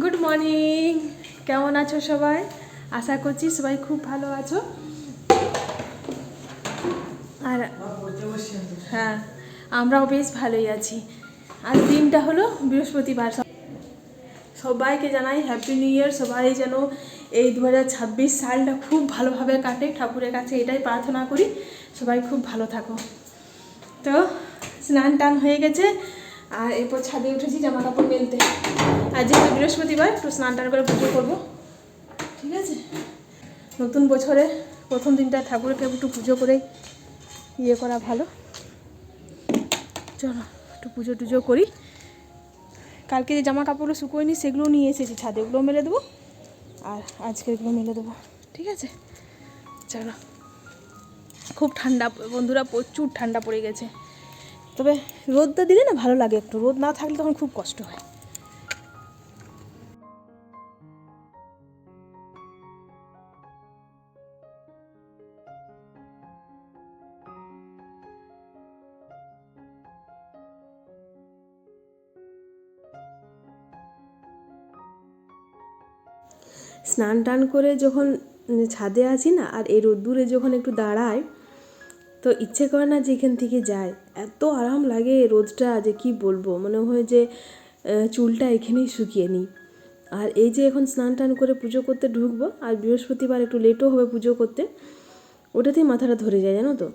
Good morning কেমন আছো সবাই? আশা করছি সবাই খুব ভালো আছো। আর হ্যাঁ আমরাও বেশ ভালোই আছি। আর দিনটা হলো বৃহস্পতিবার। সবাইকে জানাই হ্যাপি নিউ ইয়ার সবাই যেন এই দু হাজার ছাব্বিশ সালটা খুব ভালোভাবে কাটে। ঠাকুরের কাছে এটাই প্রার্থনা করি, সবাই খুব ভালো থাকো। তো স্নান টান হয়ে গেছে। আর এরপর ছাদে উঠেছি জামা কাপড় মেলতে। আর যেহেতু বৃহস্পতিবার, একটু স্নান টান করে পুজো করব। ঠিক আছে? নতুন বছরে প্রথম দিনটা ঠাকুরকে একটু পুজো করেই ইয়ে করা ভালো। চলো, একটু পুজো টুজো করি। কালকে যে জামা কাপড়গুলো শুকোয়নি, সেগুলো নিয়ে এসেছি ছাদে। ওগুলো মেলে দেবো, আর আজকের এগুলো মেলে দেবো। ঠিক আছে? চলো। খুব ঠান্ডা, বন্ধুরা প্রচুর ঠান্ডা পড়ে গেছে। তবে রোদটা দিলে না ভালো লাগে একটু। রোদ না থাকলে তখন খুব কষ্ট হয়। স্নান টান করে যখন ছাদে আছি না, আর এই রোদ্দুরে যখন একটু দাঁড়ায় তো ইচ্ছে করে না যে এখান থেকে যায়। এত আরাম লাগে রোদটা যে কি বলব? মনে হয় যে চুলটা এখানেই শুকিয়ে নিই। আর এই যে এখন স্নান টান করে পুজো করতে ঢুকবো, আর বৃহস্পতিবার একটু লেটও হবে পুজো করতে, ওটাতেই মাথাটা ধরে যায়, জানো তো?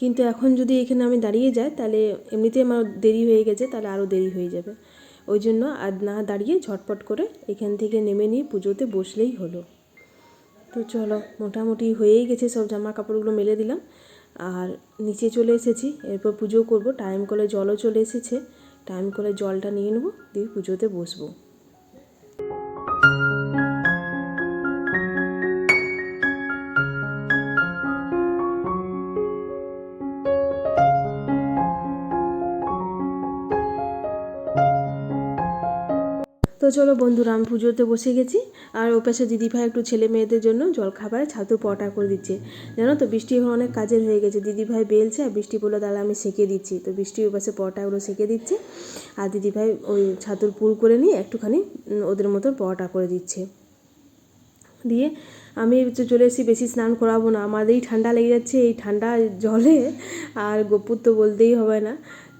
কিন্তু এখন যদি এখানে আমি দাঁড়িয়ে যাই, তাহলে এমনিতেই আমার দেরি হয়ে গেছে, তাহলে আরও দেরি হয়ে যাবে। ওই জন্য আর না দাঁড়িয়ে ঝটপট করে এখান থেকে নেমে নিয়ে পুজোতে বসলেই হলো। তো চলো, মোটামুটি হয়েই গেছে সব জামা কাপড়গুলো মেলে দিলাম। আর নিচে চলে এসেছি, এরপর পুজো করব। টাইম কলে জলও চলে এসেছে টাইম কলে জলটা নিয়ে নেব, দিয়ে পুজোতে বসবো। তো চলো বন্ধুরা, আমি পুজোতে বসে গেছি। আর ও পাশে দিদিভাই একটু ছেলে মেয়েদের জন্য জলখাবার ছাতু পটা করে দিচ্ছে। জানো তো, বৃষ্টি এখন অনেক কাজের হয়ে গেছে। দিদিভাই বেলছে আর বৃষ্টি বলে তাহলে আমি সেঁকে দিচ্ছি। তো বৃষ্টি ওই পাশে পটাগুলো সেঁকে দিচ্ছে। আর দিদিভাই ওই ছাতুর পুর করে নিয়ে একটুখানি ওদের মতন পটা করে দিচ্ছে। দিয়ে আমি চলে এসেছি, বেশি স্নান করাবো না। আমাদেরই ঠান্ডা লেগে যাচ্ছে এই ঠান্ডা জলে। আর গোপুর তো বলতেই হবে না।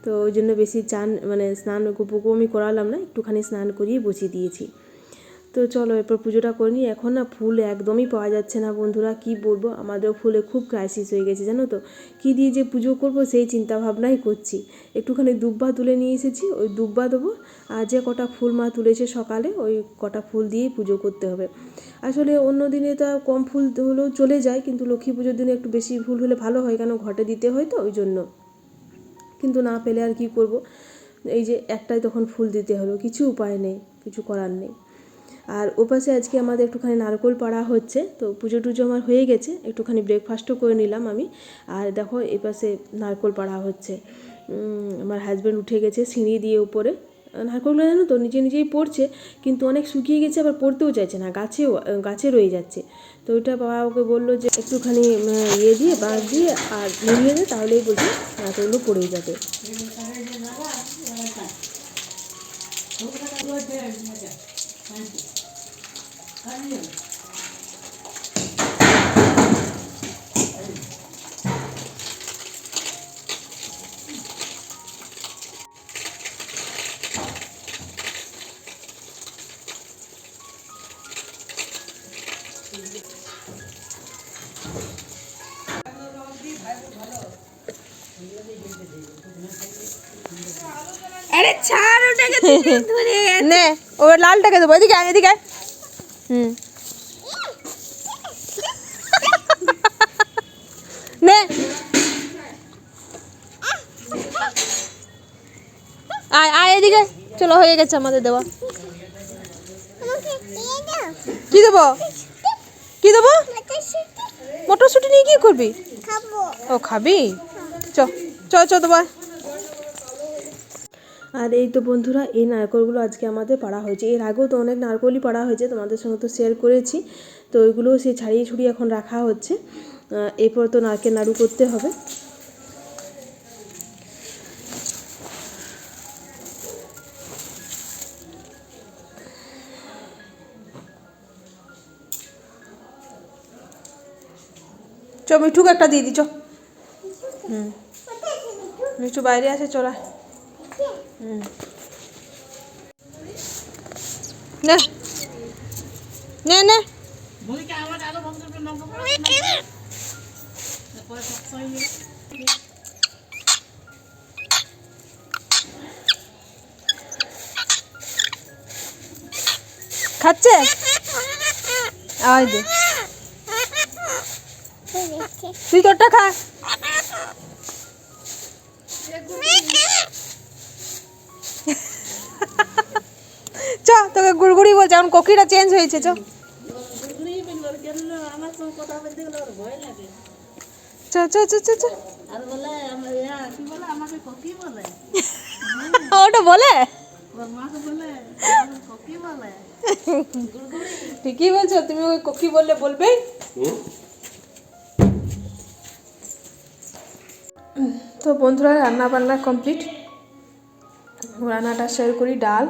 তো ওই জন্য বেশি চান মানে স্নান গোপুকে আমি করালাম না, একটুখানি স্নান করিয়ে বসিয়ে দিয়েছি। তো চলো এরপর পুজোটা করে নিই। এখন না ফুল একদমই পাওয়া যাচ্ছে না বন্ধুরা, কি বলব? আমাদের ফুলে খুব ক্রাইসিস হয়ে গেছে, জানো তো? কী দিয়ে যে পুজো করব সেই চিন্তা ভাবনাই করছি। একটুখানি দুব্বা তুলে নিয়ে এসেছি, ওই দুব্বা দেবো। আর যে কটা ফুল মা তুলেছে সকালে, ওই কটা ফুল দিয়েই পুজো করতে হবে। আসলে অন্য দিনে তো কম ফুল হলেও চলে যায়, কিন্তু লক্ষ্মী পুজোর দিনে একটু বেশি ফুল হলে ভালো হয়, কেন ঘটে দিতে হয় তো ওই জন্য। কিন্তু না পেলে আর কি করব? এই যে একটাই তখন ফুল দিতে হলো, কিছু উপায় নেই, কিছু করার নেই। আর ওপাশে আজকে আমাদের একটুখানি নারকোল পাড়া হচ্ছে, তো পুজো টুজো আমার হয়ে গেছে, একটুখানি ব্রেকফাস্টও করে নিলাম আমি। আর দেখো এপাশে নারকোল পাড়া হচ্ছে। আমার হাজব্যান্ড উঠে গেছে সিঁড়ি দিয়ে উপরে। নারকোলগুলো জানো তো? নিজে নিজেই পড়ছে, কিন্তু অনেক শুকিয়ে গেছে, আবার পড়তেও চাইছে না। গাছেও গাছে রয়ে যাচ্ছে। তো ওইটা বাবা ওকে বলল যে একটুখানি ইয়ে দিয়ে, বাঁশ দিয়ে আর নিয়ে দে, তাহলেই বলছে নারকোলগুলো পড়েই যাবে। আরে ছাড় ওটাকে তুই ধরে। নে ও লালটাকে দেবো এদিকে আয়, এদিকে আয়। হুম। নে। আয় আয় এদিকে। চলো হয়ে গেছে আমাদের দেওয়া। কি দেবো? কি দেবো? মটরশুঁটি। নিয়ে কি করবি? ও খাবি? চ চ চ দেবা। আর এই তো বন্ধুরা এই নারকলগুলো আজকে আমাদের পাড়া হয়েছে। এর আগেও তো অনেক নারকলই পাড়া হয়েছে তোমাদের সঙ্গে তো শেয়ার করেছি। তো ওইগুলো সে ছাড়িয়ে ছুড়িয়ে এখন রাখা হচ্ছে। এরপর তো নারকেল নাড়ু করতে হবে। চ, মিঠুকে একটা দিয়ে দি, চ। হুম। মিঠু বাইরে আছে, চলা হুম। নে। নে নে। খাচ্ছে? আওয়াজ দে। তুই তোরটা খা। চ, তোকে গুড়গুড়ি বলছে, এখন কোকিটা চেঞ্জ হয়েছে, চ। চ চ চ চ চ। ওটা বলে? ঠিকই বলছো, তুমি ওই কোকি বললে বলবে তো বন্ধুরা রান্না বান্না কমপ্লিট। রান্নাটা শেয়ার করি, ডাল।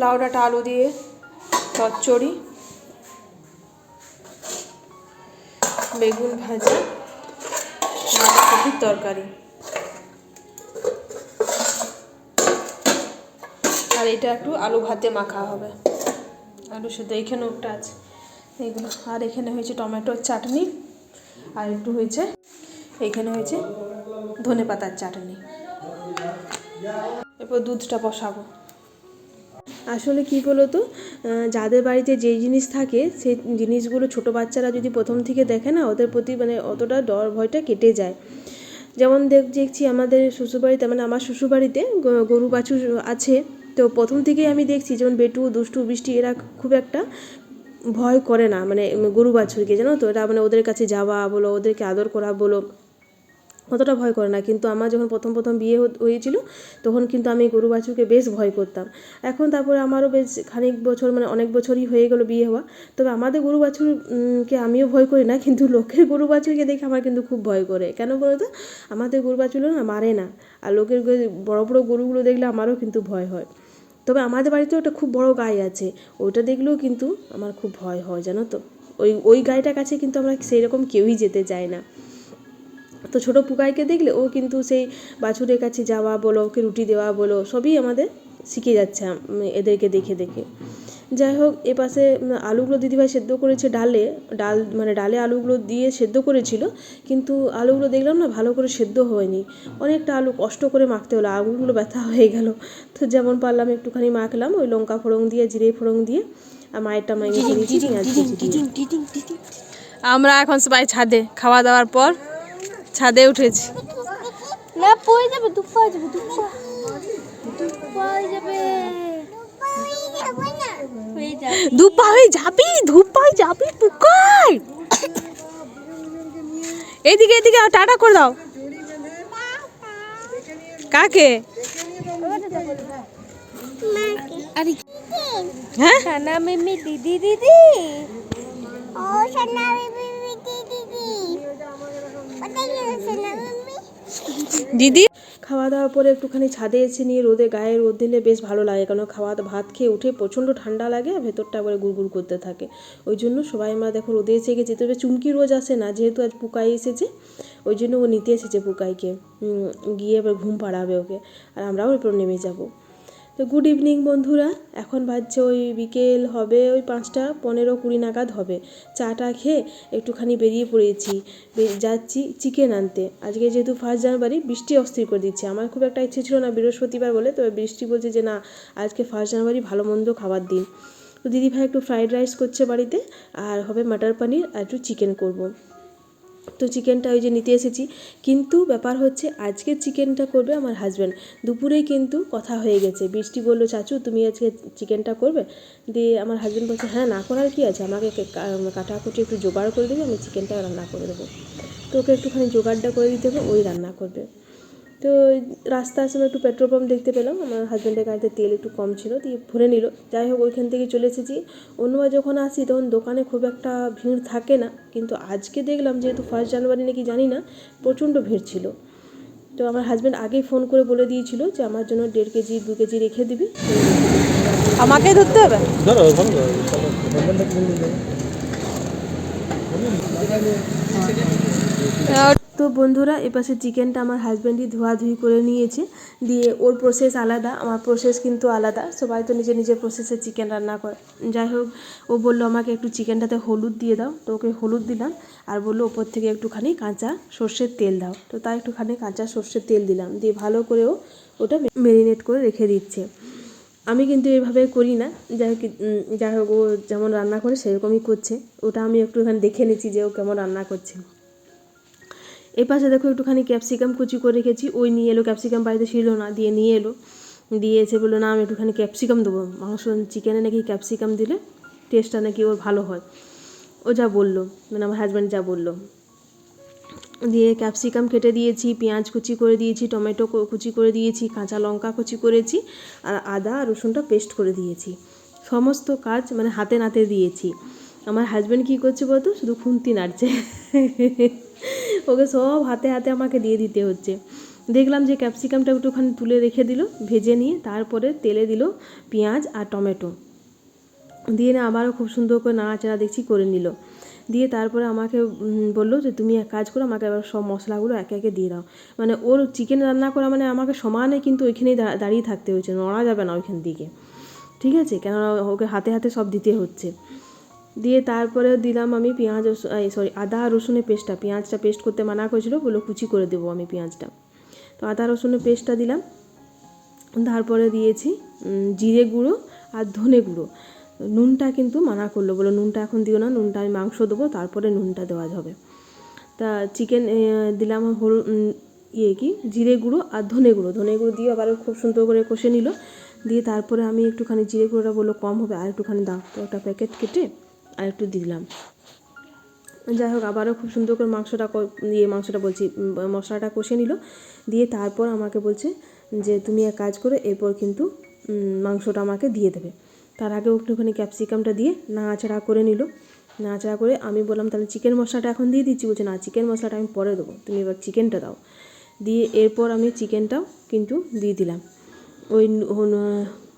লাউ ডাঁটা আলু দিয়ে চচ্চড়ি। বেগুন ভাজা, বাঁধাকপির তরকারি। আর এটা একটু আলু ভাতে মাখা হবে। আলু সেদ্ধ এখানেও একটা আছে। এইগুলো। আর এখানে হয়েছে টমেটোর চাটনি, আর একটু হয়েছে, এখানে হয়েছে ধনে পাতার চাটনি। এরপর দুধটা বসাবো। আসলে কি বলো তো যাদের বাড়িতে যেই জিনিস থাকে সেই জিনিসগুলো ছোট বাচ্চারা যদি প্রথম থেকে দেখে না, ওদের প্রতি মানে অতটা ডর ভয়টা কেটে যায়। যেমন দেখ, দেখছি আমাদের শ্বশুরবাড়িতে মানে আমার শ্বশুরবাড়িতে গরু বাছুর আছে। তো প্রথম থেকেই আমি দেখছি, যেমন বেটু, দুষ্টু, বৃষ্টি, এরা খুব একটা ভয় করে না মানে গরু বাছুরকে, জানো তো? এটা মানে ওদের কাছে যাওয়া বলো, ওদেরকে আদর করা বলো, অতটা ভয় করে না। কিন্তু আমার যখন প্রথম প্রথম বিয়ে হয়েছিল, তখন কিন্তু আমি গরু বাছুরকে বেশ ভয় করতাম। এখন তারপরে আমারও বেশ খানিক বছর মানে অনেক বছরই হয়ে গেলো বিয়ে হওয়া। তবে আমাদের গরু বাছুরকে আমিও ভয় করি না, কিন্তু লোকের গরু বাছুরকে দেখে আমার কিন্তু খুব ভয় করে। কেন বলো তো? আমাদের গরু বাছুরগুলো না মারে না, আর লোকের বড় বড় গরুগুলো দেখলে আমারও কিন্তু ভয় হয়। তবে আমাদের বাড়িতে ওটা খুব বড় গাই আছে। ওটা দেখলেও কিন্তু আমার খুব ভয় হয়, জানো তো? ওই ওই গাইটার কাছে কিন্তু আমরা সেই রকম কেউই যেতে চাই না। তো ছোটো পুকাইকে দেখলে ও কিন্তু সেই বাছুরের কাছে যাওয়া বলো, ওকে রুটি দেওয়া বলো, সবই আমাদের শিখে যাচ্ছে এদেরকে দেখে দেখে। যাই হোক এ পাশে আলুগুলো দিদিভাই সেদ্ধ করেছে ডালে ডাল মানে ডালে আলুগুলো দিয়ে সেদ্ধ করেছিল কিন্তু আলুগুলো দেখলাম না ভালো করে সেদ্ধ হয়নি। অনেকটা আলু কষ্ট করে মাখতে হলো আলুগুলো ব্যথা হয়ে গেল। তো যেমন পারলাম একটুখানি মাখলাম ওই লঙ্কা ফোড়ন দিয়ে জিরে ফোড়ন দিয়ে আর মায়েরটা মাইনে দিয়ে। আমরা এখন সবাই ছাদে খাওয়া দাওয়ার পর ছাদে উঠেছি। না পড়ে যাবে দুঃখ হয়ে যাবে দুঃখ। যাবে। ধূপা হয়ে যাবি? ধূপা হয়ে যাবি? পুকাই এইদিকে এদিকে টাটা করে দাও। কাকে? আরে হ্যাঁ? সানা মিমি দিদি দিদি। ও সানা মিমি দিদি দিদি। কোথায় গেল সানা মিমি? দিদি? খাওয়া দাওয়ার পরে একটুখানি ছাদে এসে নিয়ে রোদে গায়ে রোদ দিলে বেশ ভালো লাগে, কারণ খাওয়া ভাত খেয়ে উঠে প্রচণ্ড ঠান্ডা লাগে, আর ভেতরটা একবারে গুড় করতে থাকে। ওই জন্য সবাই মা দেখো রোদে এসে গেছি, তবে চুমকি রোজ আসে না, যেহেতু আজ পুকাই এসেছে, ওই জন্য ও নিতে এসেছে পুকাইকে। গিয়ে এবার ঘুম পাড়াবে ওকে, আর আমরাও এরপর নেমে যাব। তো গুড ইভিনিং বন্ধুরা, এখন বাজছে ওই বিকেল হবে ওই পাঁচটা পনেরো কুড়ি নাগাদ হবে। চাটা খেয়ে একটুখানি বেরিয়ে পড়েছি যাচ্ছি চিকেন আনতে। আজকে যেহেতু ফার্স্ট জানুয়ারি, বৃষ্টি অস্থির করে দিচ্ছে। আমার খুব একটা ইচ্ছে ছিল না বৃহস্পতিবার বলে, তবে বৃষ্টি বলছে যে না, আজকে ফার্স্ট জানুয়ারি ভালো মন্দ খাবার দিন। তো দিদিভাই একটু ফ্রাইড রাইস করছে বাড়িতে, আর হবে মাটার পানির আর একটু চিকেন করব। তো চিকেনটা ওই যে নিতে এসেছি। কিন্তু ব্যাপার হচ্ছে, আজকে চিকেনটা করবে আমার হাজব্যান্ড দুপুরেই কিন্তু কথা হয়ে গেছে। বৃষ্টি বলল, চাচু, তুমি আজকে চিকেনটা করবে? দিয়ে আমার হাজব্যান্ড বলছে হ্যাঁ না করার কি আছে? আমাকে কাটাকুটি একটু জোগাড় করে দেবে, আমি চিকেনটা রান্না করে দেবো। তো ওকে একটুখানি জোগাড়টা করে দিতে হবে, ওই রান্না করবে। তো রাস্তার সময় একটু পেট্রোল পাম্প দেখতে পেলাম। আমার হাজব্যান্ডের গাড়িতে তেল একটু কম ছিল দিয়ে ভরে নিল। যাই হোক ওইখান থেকে চলে এসেছি। অন্যবার যখন আসি তখন দোকানে খুব একটা ভিড় থাকে না। কিন্তু আজকে দেখলাম যেহেতু ফার্স্ট জানুয়ারি নাকি জানি না প্রচণ্ড ভিড় ছিল। তো আমার হাজব্যান্ড আগেই ফোন করে বলে দিয়েছিল যে আমার জন্য দেড় কেজি দু কেজি রেখে দিবি। আমাকে ধরতে হবে? ধরো তো বন্ধুরা, এপাশে চিকেনটা আমার হাজব্যান্ডই ধোয়াধুয়ি করে নিয়েছে। দিয়ে ওর প্রসেস আলাদা, আমার প্রসেস কিন্তু আলাদা। সবাই তো নিজের নিজের প্রসেসে চিকেন রান্না করে। যাই হোক, ও বলল, আমাকে একটু চিকেনটাতে হলুদ দিয়ে দাও। তো ওকে হলুদ দিলাম আর বলল, ওপর থেকে একটুখানি কাঁচা সর্ষের তেল দাও। তো তাই একটুখানি কাঁচা সর্ষের তেল দিলাম। দিয়ে ভালো করেও ওটা ম্যারিনেট করে রেখে দিচ্ছে। আমি কিন্তু এভাবে করি না। যাই হোক যাই হোক, ও যেমন রান্না করে সেরকমই করছে। ওটা আমি একটুখানি দেখে নিচ্ছি যে ও কেমন রান্না করছে। এই পাশে দেখো একটুখানি ক্যাপসিকাম কুচি করে রেখেছি, ওই নিয়ে এলো, ক্যাপসিকাম বাড়িতে ছিল না, দিয়ে নিয়ে এলো দিয়ে এসে বলল, না, আমি একটুখানি ক্যাপসিকাম দেবো। মাংস চিকেনে নাকি ক্যাপসিকাম দিলে টেস্টটা নাকি ওর ভালো হয়। ও যা বলল মানে আমার হাজব্যান্ড যা বলল। দিয়ে ক্যাপসিকাম কেটে দিয়েছি, পেঁয়াজ কুচি করে দিয়েছি, টমেটো কুচি করে দিয়েছি, কাঁচা লঙ্কা কুচি করেছি, আর আদা রসুনটা পেস্ট করে দিয়েছি। সমস্ত কাজ মানে হাতে নাতে দিয়েছি। আমার হাজব্যান্ড কী করছে বলতো? শুধু খুন্তি নাড়ছে। ওকে সব হাতে হাতে আমাকে দিয়ে দিতে হচ্ছে। দেখলাম যে ক্যাপসিকামটা একটুখানি তুলে রেখে দিল, ভেজে নিয়ে তারপরে তেলে দিল পেঁয়াজ আর টমেটো। দিয়ে না আবারও খুব সুন্দর করে নাড়াচাড়া দেখছি করে নিল। দিয়ে তারপরে আমাকে বলল যে তুমি এক কাজ করো, আমাকে এবার সব মশলাগুলো একে একে দিয়ে দাও। মানে ওর চিকেন রান্না করা মানে আমাকে সমানে কিন্তু ওইখানেই দাঁড়িয়ে থাকতে হয়েছে নড়া যাবে না ওইখান দিকে। ঠিক আছে? কেননা ওকে হাতে হাতে সব দিতে হচ্ছে। দিয়ে তারপরে দিলাম আমি পেঁয়াজ সরি আদা রসুনের পেস্টটা। পেঁয়াজটা পেস্ট করতে মানা করেছিল বলল কুচি করে দেবো আমি পেঁয়াজটা। তো আদা রসুনের পেস্টটা দিলাম। তারপরে দিয়েছি জিরে গুঁড়ো আর ধনে গুঁড়ো। নুনটা কিন্তু মানা করল বলো নুনটা এখন দিও না নুনটা আমি মাংস দেবো তারপরে নুনটা দেওয়া যাবে। তা চিকেন দিলাম উম, ইয়ে কি জিরে গুঁড়ো আর ধনে গুঁড়ো। ধনে গুঁড়ো দিয়ে আবার খুব সুন্দর করে কষে নিল। দিয়ে তারপরে আমি একটুখানি জিরে গুঁড়োটা বলল কম হবে আর একটুখানি দাও। তো একটা প্যাকেট কেটে আর একটু দিলাম। যাই হোক, আবারও খুব সুন্দর করে মাংসটা ইয়ে মাংসটা বলছি মশলাটা কষে নিল। দিয়ে তারপর আমাকে বলছে যে, তুমি এক কাজ করে, এরপর কিন্তু মাংসটা আমাকে দিয়ে দেবে। তার আগে একটুখানি ক্যাপসিকামটা দিয়ে নাড়াচাড়া করে নিল। নাড়াচাড়া করে আমি বললাম, তাহলে চিকেন মশলাটা এখন দিয়ে দিচ্ছি। বলছে, না চিকেন মশলাটা আমি পরে দেবো। তুমি এবার চিকেনটা দাও। দিয়ে এরপর আমি চিকেনটাও কিন্তু দিয়ে দিলাম। ওই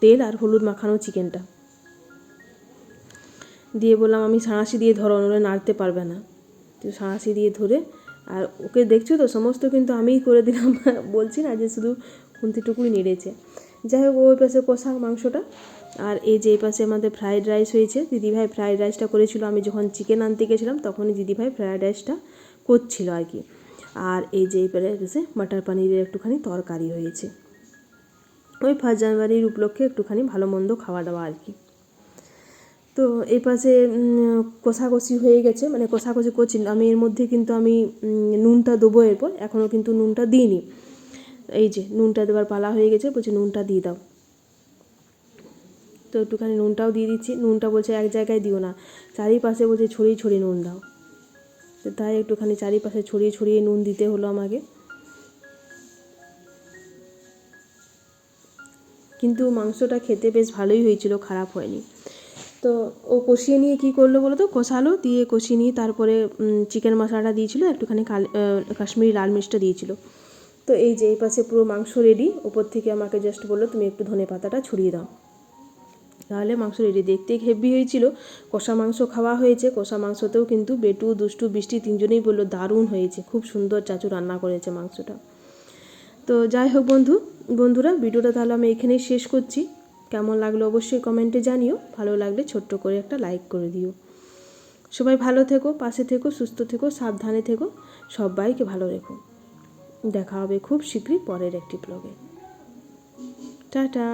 তেল আর হলুদ মাখানো চিকেনটা দিয়ে বললাম, আমি সাঁড়াশি দিয়ে ধরো ওরা নাড়তে পারবে না। তো সাঁড়াশি দিয়ে ধরে, আর ওকে দেখছ তো, সমস্ত কিন্তু আমিই করে দিলাম। বলছি না যে শুধু খুন্তিটুকুই নেড়েছে। যাই হোক ওই পাশে কষা মাংসটা। আর এই যে এই পাশে আমাদের ফ্রাইড রাইস হয়েছে, দিদিভাই ফ্রাইড রাইসটা করেছিল। আমি যখন চিকেন আনতে গেছিলাম, তখনই দিদিভাই ফ্রাইড রাইসটা করছিল আর কি। আর এই যে এই পাশে মাটার পানিরের একটুখানি তরকারি হয়েছে। ওই ফার্স্ট জানুয়ারির উপলক্ষে একটুখানি ভালো মন্দ খাওয়া দাওয়া আর কি। তো এই পাশে কষাকষি হয়ে গেছে মানে কষাকষি করছি। আমি এর মধ্যে কিন্তু আমি নুনটা দেবো এরপর। এখনও কিন্তু নুনটা দিইনি। এই যে, নুনটা দেওয়ার পালা হয়ে গেছে, বলছে নুনটা দিয়ে দাও। তো একটুখানি নুনটাও দিয়ে দিচ্ছি। নুনটা বলছে এক জায়গায় দিও না। চারিপাশে বলছে ছড়িয়ে ছড়িয়ে নুন দাও। তো তাই একটুখানি চারিপাশে ছড়িয়ে ছড়িয়ে নুন দিতে হলো আমাকে। কিন্তু মাংসটা খেতে বেশ ভালোই হয়েছিল, খারাপ হয়নি। তো ও কষিয়ে নিয়ে কী করল বলো তো কষালো, দিয়ে কষিয়ে নিয়ে তারপরে চিকেন মশলাটা দিয়েছিল, একটুখানি কাল কাশ্মীরি লাল মির্চটা দিয়েছিল। তো এই যে, এই পাশে পুরো মাংস রেডি ওপর থেকে আমাকে জাস্ট বলল, তুমি একটু ধনে পাতাটা ছড়িয়ে দাও। তাহলে মাংস রেডি দেখতে হেভি হয়েছিল, কষা মাংস খাওয়া হয়েছে, কষা মাংসতেও কিন্তু বেটু, দুষ্টু, বৃষ্টি তিনজনেই বলল, দারুণ হয়েছে, খুব সুন্দর চাচু রান্না করেছে মাংসটা। তো যাই হোক বন্ধু, বন্ধুরা, ভিডিওটা তাহলে আমি এখানেই শেষ করছি। কেমন লাগল অবশ্যই কমেন্টে জানিও। ভালো লাগলে ছোট্ট করে একটা লাইক করে দিও। সবাই ভালো থেকো, পাশে থেকো, সুস্থ থেকো, সাবধানে থেকো, সবাইকে ভালো রেখো। দেখা হবে খুব শীঘ্রই পরের একটি ব্লগে টাটা!